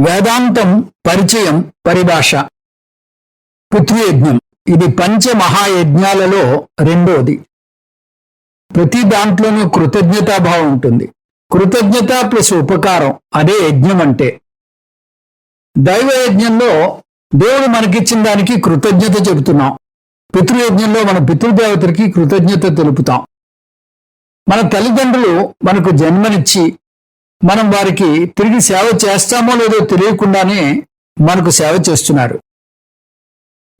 వేదాంతం పరిచయం పరిభాష పృథ్వీయజ్ఞం. ఇది పంచ మహాయజ్ఞాలలో రెండోది. ప్రతి దాంట్లోనూ కృతజ్ఞతాభావం ఉంటుంది. కృతజ్ఞత ప్లస్ ఉపకారం అదే యజ్ఞం అంటే. దైవ యజ్ఞంలో దేవుడు మనకిచ్చిన దానికి కృతజ్ఞత చెబుతున్నాం. పితృయజ్ఞంలో మన పితృదేవతలకి కృతజ్ఞత తెలుపుతాం. మన తల్లిదండ్రులు మనకు జన్మనిచ్చి మనం వారికి తిరిగి సేవ చేస్తామో లేదో తెలియకుండానే మనకు సేవ చేస్తున్నారు.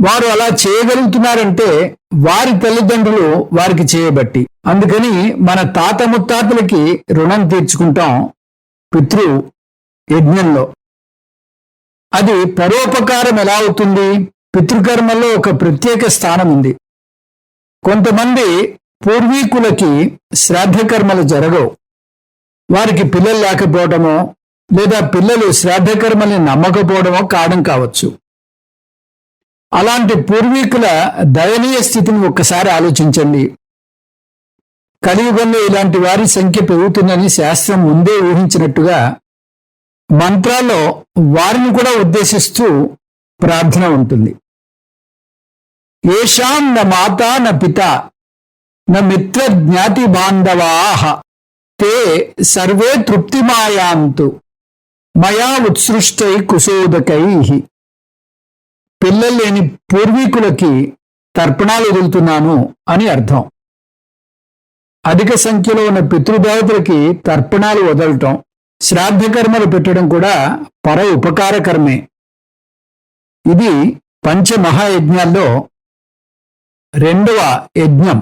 వారు అలా చేయగలుగుతున్నారంటే వారి తల్లిదండ్రులు వారికి చేయబట్టి. అందుకని మన తాత ముత్తాతలకి రుణం తీర్చుకుంటాం పితృ యజ్ఞంలో. అది పరోపకారం ఎలా అవుతుంది? పితృకర్మల్లో ఒక ప్రత్యేక స్థానం ఉంది. కొంతమంది పూర్వీకులకి శ్రాద్ధకర్మలు జరగవు. వారికి పిల్లలు లేకపోవడమో లేదా పిల్లలు శ్రాద్ధకర్మల్ని నమ్మకపోవడమో కారణం కావచ్చు. అలాంటి పూర్వీకుల దయనీయ స్థితిని ఒక్కసారి ఆలోచించండి. కలియుగంలో ఇలాంటి వారి సంఖ్య పెరుగుతుందని శాస్త్రం ముందే ఊహించినట్టుగా మంత్రాల్లో వారిని కూడా ఉద్దేశిస్తూ ప్రార్థన ఉంటుంది. ఏషాం న మాత న పిత న మిత్ర జ్ఞాతి బాంధవాహ తే సర్వే తృప్తిమాయాంతు మయా ఉత్సృష్టై కుశోదకై పిల్లలు లేని పూర్వీకులకి తర్పణాలు వదులుతున్నాను అని అర్థం. అధిక సంఖ్యలో ఉన్న పితృదేవతలకి తర్పణాలు వదలటం శ్రాద్ధ కర్మలు పెట్టడం కూడా పర ఉపకార కర్మే. ఇది పంచమహాయజ్ఞాల్లో రెండవ యజ్ఞం.